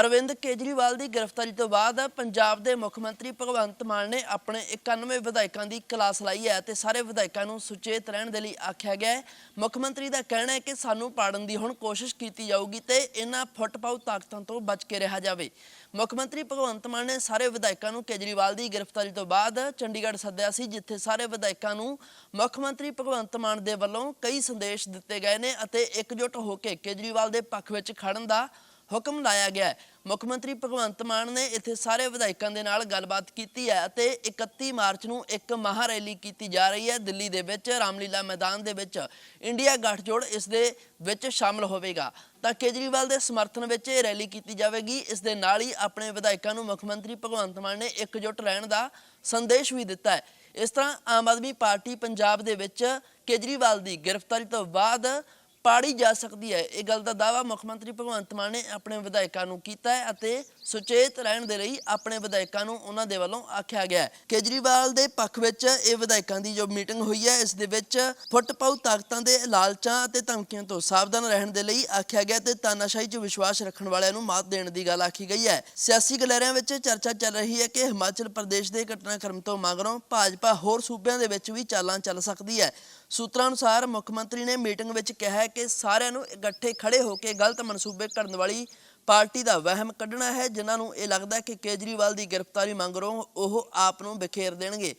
ਅਰਵਿੰਦ ਕੇਜਰੀਵਾਲ ਦੀ ਗ੍ਰਿਫਤਾਰੀ ਤੋਂ ਬਾਅਦ ਪੰਜਾਬ ਦੇ ਮੁੱਖ ਮੰਤਰੀ ਭਗਵੰਤ ਮਾਨ ਨੇ ਆਪਣੇ 91 ਵਿਧਾਇਕਾਂ ਦੀ ਕਲਾਸ ਲਾਈ ਹੈ ਤੇ ਸਾਰੇ ਵਿਧਾਇਕਾਂ ਨੂੰ ਸੁਚੇਤ ਰਹਿਣ ਦੇ ਲਈ ਆਖਿਆ ਗਿਆ ਹੈ। ਮੁੱਖ ਮੰਤਰੀ ਦਾ ਕਹਿਣਾ ਹੈ ਕਿ ਸਾਨੂੰ ਪਾੜਨ ਦੀ ਹੁਣ ਕੋਸ਼ਿਸ਼ ਕੀਤੀ ਜਾਊਗੀ ਤੇ ਇਹਨਾਂ ਫੁੱਟਪਾਉ ਤਾਕਤਾਂ ਤੋਂ ਬਚ ਕੇ ਰਿਹਾ ਜਾਵੇ। ਮੁੱਖ ਮੰਤਰੀ ਭਗਵੰਤ ਮਾਨ ਨੇ ਸਾਰੇ ਵਿਧਾਇਕਾਂ ਨੂੰ ਕੇਜਰੀਵਾਲ ਦੀ ਗ੍ਰਿਫਤਾਰੀ ਤੋਂ ਬਾਅਦ ਚੰਡੀਗੜ੍ਹ ਸੱਦਿਆ ਸੀ, ਜਿੱਥੇ ਸਾਰੇ ਵਿਧਾਇਕਾਂ ਨੂੰ ਮੁੱਖ ਮੰਤਰੀ ਭਗਵੰਤ ਮਾਨ ਦੇ ਵੱਲੋਂ ਕਈ ਸੰਦੇਸ਼ ਦਿੱਤੇ ਗਏ ਨੇ ਅਤੇ ਇਕਜੁੱਟ ਹੋ ਕੇ ਕੇਜਰੀਵਾਲ ਦੇ ਪੱਖ ਵਿੱਚ ਖੜਨ ਦਾ ਹੁਕਮ ਲਾਇਆ ਗਿਆ ਹੈ। ਮੁੱਖ ਮੰਤਰੀ ਭਗਵੰਤ ਮਾਨ ਨੇ ਇੱਥੇ ਸਾਰੇ ਵਿਧਾਇਕਾਂ ਦੇ ਨਾਲ ਗੱਲਬਾਤ ਕੀਤੀ ਹੈ ਅਤੇ 31 ਮਾਰਚ ਨੂੰ ਇੱਕ ਮਹਾ ਰੈਲੀ ਕੀਤੀ ਜਾ ਰਹੀ ਹੈ। ਦਿੱਲੀ ਦੇ ਵਿੱਚ ਰਾਮਲੀਲਾ ਮੈਦਾਨ ਦੇ ਵਿੱਚ ਇੰਡੀਆ ਗੱਠਜੋੜ ਇਸ ਦੇ ਵਿੱਚ ਸ਼ਾਮਲ ਹੋਵੇਗਾ। ਤਾਂ ਕੇਜਰੀਵਾਲ ਦੇ ਸਮਰਥਨ ਵਿੱਚ ਇਹ ਰੈਲੀ ਕੀਤੀ ਜਾਵੇਗੀ। ਇਸ ਦੇ ਨਾਲ ਹੀ ਆਪਣੇ ਵਿਧਾਇਕਾਂ ਨੂੰ ਮੁੱਖ ਮੰਤਰੀ ਭਗਵੰਤ ਮਾਨ ਨੇ ਇਕਜੁੱਟ ਰਹਿਣ ਦਾ ਸੰਦੇਸ਼ ਵੀ ਦਿੱਤਾ ਹੈ। ਇਸ ਤਰ੍ਹਾਂ ਆਮ ਆਦਮੀ ਪਾਰਟੀ ਪੰਜਾਬ ਦੇ ਵਿੱਚ ਕੇਜਰੀਵਾਲ ਦੀ ਗ੍ਰਿਫਤਾਰੀ ਤੋਂ ਬਾਅਦ ਪਾੜੀ ਜਾ ਸਕਦੀ ਹੈ। ਇਹ ਗੱਲ ਦਾ ਦਾਵਾ ਮੁੱਖ ਮੰਤਰੀ ਭਗਵੰਤ ਮਾਨ ਨੇ ਆਪਣੇ ਵਿਧਾਇਕਾਂ ਨੂੰ ਕੀਤਾ ਹੈ ਅਤੇ ਸੁਚੇਤ ਰਹਿਣ ਦੇ ਲਈ ਆਪਣੇ ਵਿਧਾਇਕਾਂ ਨੂੰ ਉਹਨਾਂ ਦੇ ਵੱਲੋਂ ਆਖਿਆ ਗਿਆ ਕੇਜਰੀਵਾਲ ਦੇ ਪੱਖ ਵਿੱਚ ਇਹ ਵਿਧਾਇਕਾਂ ਦੀ ਜੋ ਮੀਟਿੰਗ ਹੋਈ ਹੈ, ਇਸ ਦੇ ਵਿੱਚ ਫੁੱਟਪਾਉ ਤਾਕਤਾਂ ਦੇ ਲਾਲਚਾਂ ਅਤੇ ਧਮਕੀਆਂ ਤੋਂ ਸਾਵਧਾਨ ਰਹਿਣ ਦੇ ਲਈ ਆਖਿਆ ਗਿਆ ਤੇ ਤਾਨਾਸ਼ਾਹੀ 'ਚ ਵਿਸ਼ਵਾਸ ਰੱਖਣ ਵਾਲਿਆਂ ਨੂੰ ਮਾਤ ਦੇਣ ਦੀ ਗੱਲ ਆਖੀ ਗਈ ਹੈ। ਸਿਆਸੀ ਗਲੇਰਿਆਂ ਵਿੱਚ ਚਰਚਾ ਚੱਲ ਰਹੀ ਹੈ ਕਿ ਹਿਮਾਚਲ ਪ੍ਰਦੇਸ਼ ਦੇ ਘਟਨਾਕ੍ਰਮ ਤੋਂ ਮਗਰੋਂ ਭਾਜਪਾ ਹੋਰ ਸੂਬਿਆਂ ਦੇ ਵਿੱਚ ਵੀ ਚਾਲਾਂ ਚੱਲ ਸਕਦੀ ਹੈ। ਸੂਤਰਾਂ ਅਨੁਸਾਰ ਮੁੱਖ ਮੰਤਰੀ ਨੇ ਮੀਟਿੰਗ ਵਿੱਚ ਕਿਹਾ ਕਿ ਸਾਰਿਆਂ ਨੂੰ ਇਕੱਠੇ ਖੜੇ ਹੋ ਕੇ ਗਲਤ ਮਨਸੂਬੇ ਕਰਨ ਵਾਲੀ ਪਾਰਟੀ ਦਾ ਵਹਿਮ ਕੱਢਣਾ ਹੈ, ਜਿਨ੍ਹਾਂ ਨੂੰ ਇਹ ਲੱਗਦਾ ਕਿ ਕੇਜਰੀਵਾਲ ਦੀ ਗ੍ਰਿਫਤਾਰੀ ਮੰਗਰੋਂ ਉਹ ਆਪ ਨੂੰ ਬਿਖੇਰ ਦੇਣਗੇ।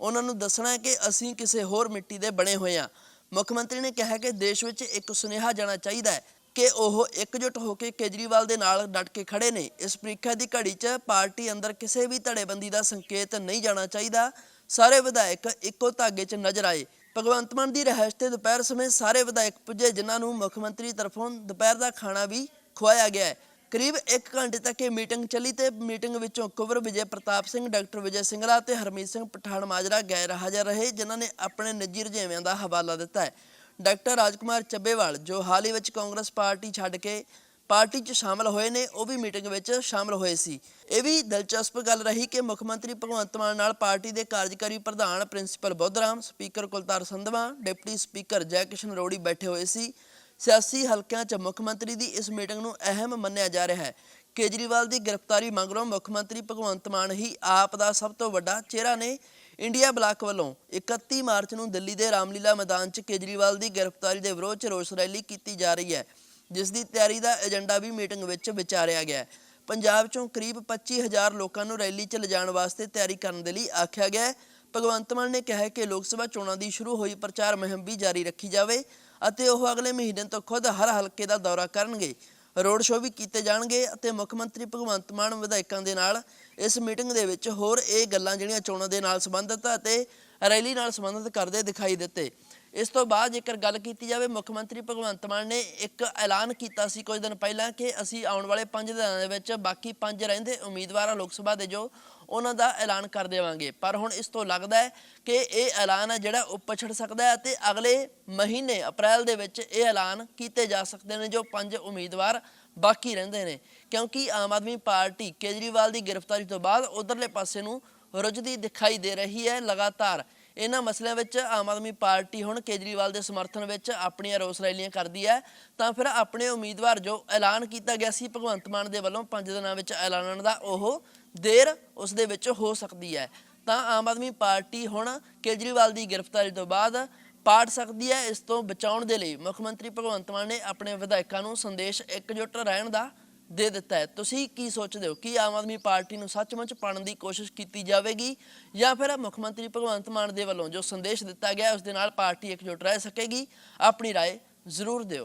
ਉਹਨਾਂ ਨੂੰ ਦੱਸਣਾ ਹੈ ਕਿ ਅਸੀਂ ਕਿਸੇ ਹੋਰ ਮਿੱਟੀ ਦੇ ਬਣੇ ਹੋਏ ਹਾਂ। ਮੁੱਖ ਮੰਤਰੀ ਨੇ ਕਿਹਾ ਕਿ ਦੇਸ਼ ਵਿੱਚ ਇੱਕ ਸੁਨੇਹਾ ਜਾਣਾ ਚਾਹੀਦਾ ਹੈ ਕਿ ਉਹ ਇਕਜੁੱਟ ਹੋ ਕੇ ਕੇਜਰੀਵਾਲ ਦੇ ਨਾਲ ਡਟ ਕੇ ਖੜੇ ਨੇ। ਇਸ ਪ੍ਰੀਖਿਆ ਦੀ ਘੜੀ 'ਚ ਪਾਰਟੀ ਅੰਦਰ ਕਿਸੇ ਵੀ ਧੜੇਬੰਦੀ ਦਾ ਸੰਕੇਤ ਨਹੀਂ ਜਾਣਾ ਚਾਹੀਦਾ। ਸਾਰੇ ਵਿਧਾਇਕ ਇੱਕੋ ਧਾਗੇ 'ਚ ਨਜ਼ਰ ਆਏ। ਭਗਵੰਤ ਮਾਨ ਦੀ ਰਹਿਸ਼ ਤੇ ਦੁਪਹਿਰ ਸਮੇਂ ਸਾਰੇ ਵਿਧਾਇਕ ਪੁੱਜੇ, ਜਿਨ੍ਹਾਂ ਨੂੰ ਮੁੱਖ ਮੰਤਰੀ ਤਰਫੋਂ ਦੁਪਹਿਰ ਦਾ ਖਾਣਾ ਵੀ ਖਵਾਇਆ ਗਿਆ ਹੈ। ਕਰੀਬ 1 ਘੰਟੇ ਤੱਕ ਇਹ ਮੀਟਿੰਗ ਚੱਲੀ ਤੇ ਮੀਟਿੰਗ ਵਿੱਚੋਂ ਕੁਵਰ ਵਿਜੇ ਪ੍ਰਤਾਪ ਸਿੰਘ, ਡਾਕਟਰ ਵਿਜੇ ਸਿੰਗਲਾ ਤੇ ਹਰਮੀਤ ਸਿੰਘ ਪਠਾਨ ਮਾਜਰਾ ਗੈਰ ਹਾਜ਼ਰ ਰਹੇ, ਜਿਨ੍ਹਾਂ ਨੇ ਆਪਣੇ ਨਿੱਜੀ ਰੁਝੇਵਿਆਂ ਦਾ ਹਵਾਲਾ ਦਿੱਤਾ ਹੈ। ਡਾਕਟਰ ਰਾਜਕੁਮਾਰ ਚੱਬੇਵਾਲ, ਜੋ ਹਾਲ ਹੀ ਵਿੱਚ ਕਾਂਗਰਸ ਪਾਰਟੀ ਛੱਡ ਕੇ ਪਾਰਟੀ 'ਚ ਸ਼ਾਮਲ ਹੋਏ ਨੇ, ਉਹ ਵੀ ਮੀਟਿੰਗ ਵਿੱਚ ਸ਼ਾਮਲ ਹੋਏ ਸੀ। ਇਹ ਵੀ ਦਿਲਚਸਪ ਗੱਲ ਰਹੀ ਕਿ ਮੁੱਖ ਮੰਤਰੀ ਭਗਵੰਤ ਮਾਨ ਨਾਲ ਪਾਰਟੀ ਦੇ ਕਾਰਜਕਾਰੀ ਪ੍ਰਧਾਨ principal Budhram, speaker Kultar Sandhwan, deputy speaker Jaikishan Rori ਬੈਠੇ ਹੋਏ ਸੀ। ਸਿਆਸੀ ਹਲਕਿਆਂ 'ਚ ਮੁੱਖ ਮੰਤਰੀ ਦੀ ਇਸ ਮੀਟਿੰਗ ਨੂੰ ਅਹਿਮ ਮੰਨਿਆ ਜਾ ਰਿਹਾ ਹੈ। ਕੇਜਰੀਵਾਲ ਦੀ ਗ੍ਰਿਫਤਾਰੀ ਮਗਰੋਂ ਮੁੱਖ ਮੰਤਰੀ ਭਗਵੰਤ ਮਾਨ ਹੀ ਆਪ ਦਾ ਸਭ ਤੋਂ ਵੱਡਾ ਚਿਹਰਾ ਨੇ ਇੰਡੀਆ ਬਲਾਕ ਵੱਲੋਂ 31 ਮਾਰਚ ਨੂੰ ਦਿੱਲੀ ਦੇ ਰਾਮਲੀਲਾ ਮੈਦਾਨ 'ਚ ਕੇਜਰੀਵਾਲ ਦੀ ਗ੍ਰਿਫਤਾਰੀ ਦੇ ਵਿਰੋਧ 'ਚ ਰੋਸ ਰੈਲੀ ਕੀਤੀ ਜਾ ਰਹੀ ਹੈ, ਜਿਸ ਦੀ ਤਿਆਰੀ ਦਾ ਏਜੰਡਾ ਵੀ ਮੀਟਿੰਗ ਵਿੱਚ ਵਿਚਾਰਿਆ ਗਿਆ ਹੈ। ਪੰਜਾਬ 'ਚੋਂ ਕਰੀਬ 25000 ਲੋਕਾਂ ਨੂੰ ਰੈਲੀ 'ਚ ਲਿਜਾਣ ਵਾਸਤੇ ਤਿਆਰੀ ਕਰਨ ਦੇ ਲਈ ਆਖਿਆ ਗਿਆ ਹੈ। ਭਗਵੰਤ ਮਾਨ ਨੇ ਕਿਹਾ ਕਿ ਲੋਕ ਸਭਾ ਚੋਣਾਂ ਦੀ ਸ਼ੁਰੂ ਹੋਈ ਪ੍ਰਚਾਰ ਮੁਹਿੰਮ ਵੀ ਜਾਰੀ ਰੱਖੀ ਜਾਵੇ ਅਤੇ ਉਹ ਅਗਲੇ ਮਹੀਨੇ ਤੋਂ ਖੁਦ ਹਰ ਹਲਕੇ ਦਾ ਦੌਰਾ ਕਰਨਗੇ। ਰੋਡ ਸ਼ੋਅ ਵੀ ਕੀਤੇ ਜਾਣਗੇ ਅਤੇ ਮੁੱਖ ਮੰਤਰੀ ਭਗਵੰਤ ਮਾਨ ਵਿਧਾਇਕਾਂ ਦੇ ਨਾਲ ਇਸ ਮੀਟਿੰਗ ਦੇ ਵਿੱਚ ਹੋਰ ਇਹ ਗੱਲਾਂ ਜਿਹੜੀਆਂ ਚੋਣਾਂ ਦੇ ਨਾਲ ਸੰਬੰਧਿਤ ਅਤੇ ਰੈਲੀ ਨਾਲ ਸੰਬੰਧਿਤ ਕਰਦੇ ਦਿਖਾਈ ਦਿੱਤੇ। ਇਸ ਤੋਂ ਬਾਅਦ ਜੇਕਰ ਗੱਲ ਕੀਤੀ ਜਾਵੇ, ਮੁੱਖ ਮੰਤਰੀ ਭਗਵੰਤ ਮਾਨ ਨੇ ਇੱਕ ਐਲਾਨ ਕੀਤਾ ਸੀ ਕੁਝ ਦਿਨ ਪਹਿਲਾਂ ਕਿ ਅਸੀਂ ਆਉਣ ਵਾਲੇ 5 ਦਿਨਾਂ ਦੇ ਵਿੱਚ ਬਾਕੀ 5 ਰਹਿੰਦੇ ਉਮੀਦਵਾਰਾਂ ਲੋਕ ਸਭਾ ਦੇ ਜੋ ਉਹਨਾਂ ਦਾ ਐਲਾਨ ਕਰ ਦੇਵਾਂਗੇ। ਪਰ ਹੁਣ ਇਸ ਤੋਂ ਲੱਗਦਾ ਹੈ ਕਿ ਇਹ ਐਲਾਨ ਹੈ ਜਿਹੜਾ ਉਹ ਪਛੜ ਸਕਦਾ ਹੈ ਤੇ ਅਗਲੇ ਮਹੀਨੇ, ਅਪ੍ਰੈਲ ਦੇ ਵਿੱਚ ਇਹ ਐਲਾਨ ਕੀਤੇ ਜਾ ਸਕਦੇ ਨੇ ਜੋ ਪੰਜ ਉਮੀਦਵਾਰ ਬਾਕੀ ਰਹਿੰਦੇ ਨੇ। ਕਿਉਂਕਿ ਆਮ ਆਦਮੀ ਪਾਰਟੀ ਕੇਜਰੀਵਾਲ ਦੀ ਗ੍ਰਿਫਤਾਰੀ ਤੋਂ ਬਾਅਦ ਉਧਰਲੇ ਪਾਸੇ ਨੂੰ ਰੁੱਝਦੀ ਦਿਖਾਈ ਦੇ ਰਹੀ ਹੈ। ਲਗਾਤਾਰ ਇਹਨਾਂ ਮਸਲਿਆਂ ਵਿੱਚ ਆਮ ਆਦਮੀ ਪਾਰਟੀ ਹੁਣ ਕੇਜਰੀਵਾਲ ਦੇ ਸਮਰਥਨ ਵਿੱਚ ਆਪਣੀਆਂ ਰੋਸ ਰੈਲੀਆਂ ਕਰਦੀ ਹੈ। ਤਾਂ ਫਿਰ ਆਪਣੇ ਉਮੀਦਵਾਰ ਜੋ ਐਲਾਨ ਕੀਤਾ ਗਿਆ ਸੀ ਭਗਵੰਤ ਮਾਨ ਦੇ ਵੱਲੋਂ 5 ਦਿਨਾਂ ਵਿੱਚ ਐਲਾਨਣ ਦਾ, ਉਹ ਦੇਰ ਉਸ ਦੇ ਵਿੱਚ ਹੋ ਸਕਦੀ ਹੈ। ਤਾਂ ਆਮ ਆਦਮੀ ਪਾਰਟੀ ਹੁਣ ਕੇਜਰੀਵਾਲ ਦੀ ਗ੍ਰਿਫਤਾਰੀ ਤੋਂ ਬਾਅਦ ਪਾੜ ਸਕਦੀ ਹੈ। ਇਸ ਤੋਂ ਬਚਾਉਣ ਦੇ ਲਈ ਮੁੱਖ ਮੰਤਰੀ ਭਗਵੰਤ ਮਾਨ ਨੇ ਆਪਣੇ ਵਿਧਾਇਕਾਂ ਨੂੰ ਸੰਦੇਸ਼ ਇਕਜੁੱਟ ਰਹਿਣ ਦਾ ਦੇ ਦਿੱਤਾ ਹੈ ਤੁਸੀਂ ਕੀ ਸੋਚਦੇ ਹੋ ਕਿ ਆਮ ਆਦਮੀ ਪਾਰਟੀ ਨੂੰ ਸੱਚਮੁੱਚ ਪਾੜਨ ਦੀ ਕੋਸ਼ਿਸ਼ ਕੀਤੀ ਜਾਵੇਗੀ ਜਾਂ ਫਿਰ ਮੁੱਖ ਮੰਤਰੀ ਭਗਵੰਤ ਮਾਨ ਦੇ ਵੱਲੋਂ ਜੋ ਸੰਦੇਸ਼ ਦਿੱਤਾ ਗਿਆ ਉਸ ਦੇ ਨਾਲ ਪਾਰਟੀ ਇਕਜੁੱਟ ਰਹਿ ਸਕੇਗੀ ਆਪਣੀ رائے ਜ਼ਰੂਰ ਦਿਓ